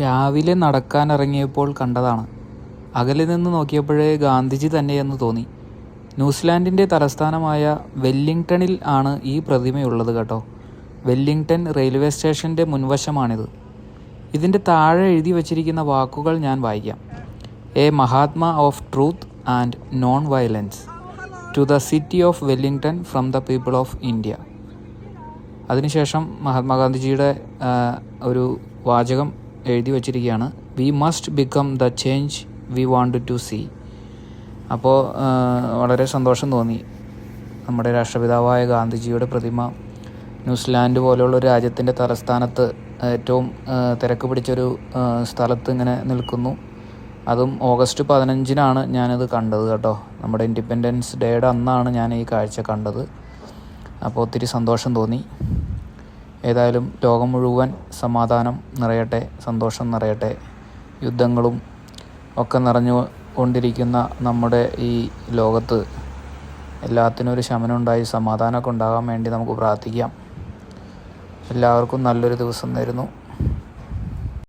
രാവിലെ നടക്കാനിറങ്ങിയപ്പോൾ കണ്ടതാണ്. അകലെ നിന്ന് നോക്കിയപ്പോഴേ ഗാന്ധിജി തന്നെയെന്ന് തോന്നി. ന്യൂസിലാൻഡിന്റെ തലസ്ഥാനമായ വെല്ലിംഗ്ടണിൽ ആണ് ഈ പ്രതിമയുള്ളത് കേട്ടോ. വെല്ലിംഗ്ടൺ റെയിൽവേ സ്റ്റേഷന്റെ മുൻവശമാണിത്. ഇതിന്റെ താഴെ എഴുതി വച്ചിരിക്കുന്ന വാക്കുകൾ ഞാൻ വായിക്കാം. A Mahatma of truth and non violence. To the city of Wellington from the people of India. അതിനുശേഷം മഹാത്മാഗാന്ധിജിയുടെ ഒരു വാചകം എഴുതി വച്ചിരിക്കുകയാണ്. We must become the change we want to see അപ്പോൾ വളരെ സന്തോഷം തോന്നി. നമ്മുടെ രാഷ്ട്രപിതാവായ ഗാന്ധിജിയുടെ പ്രതിമ ന്യൂസിലാൻഡ് പോലെയുള്ള ഒരു രാജ്യത്തിന്റെ തലസ്ഥാനത്ത് ഏറ്റവും തിരക്ക് പിടിച്ചൊരു സ്ഥലത്ത് ഇങ്ങനെ നിൽക്കുന്നു. അതും ഓഗസ്റ്റ് പതിനഞ്ചിനാണ് ഞാനത് കണ്ടത് കേട്ടോ. നമ്മുടെ ഇൻഡിപെൻഡൻസ് ഡേയുടെ അന്നാണ് ഞാൻ ഈ കാഴ്ച കണ്ടത്. അപ്പോൾ ഒത്തിരി സന്തോഷം തോന്നി. ഏതായാലും ലോകം മുഴുവൻ സമാധാനം നിറയട്ടെ സന്തോഷം നിറയട്ടെ. യുദ്ധങ്ങളും ഒക്കെ നിറഞ്ഞു കൊണ്ടിരിക്കുന്ന നമ്മുടെ ഈ ലോകത്ത് എല്ലാത്തിനും ഒരു ശമനം ഉണ്ടായി സമാധാനമൊക്കെ ഉണ്ടാകാൻ വേണ്ടി നമുക്ക് പ്രാർത്ഥിക്കാം. എല്ലാവർക്കും നല്ലൊരു ദിവസം നേരുന്നു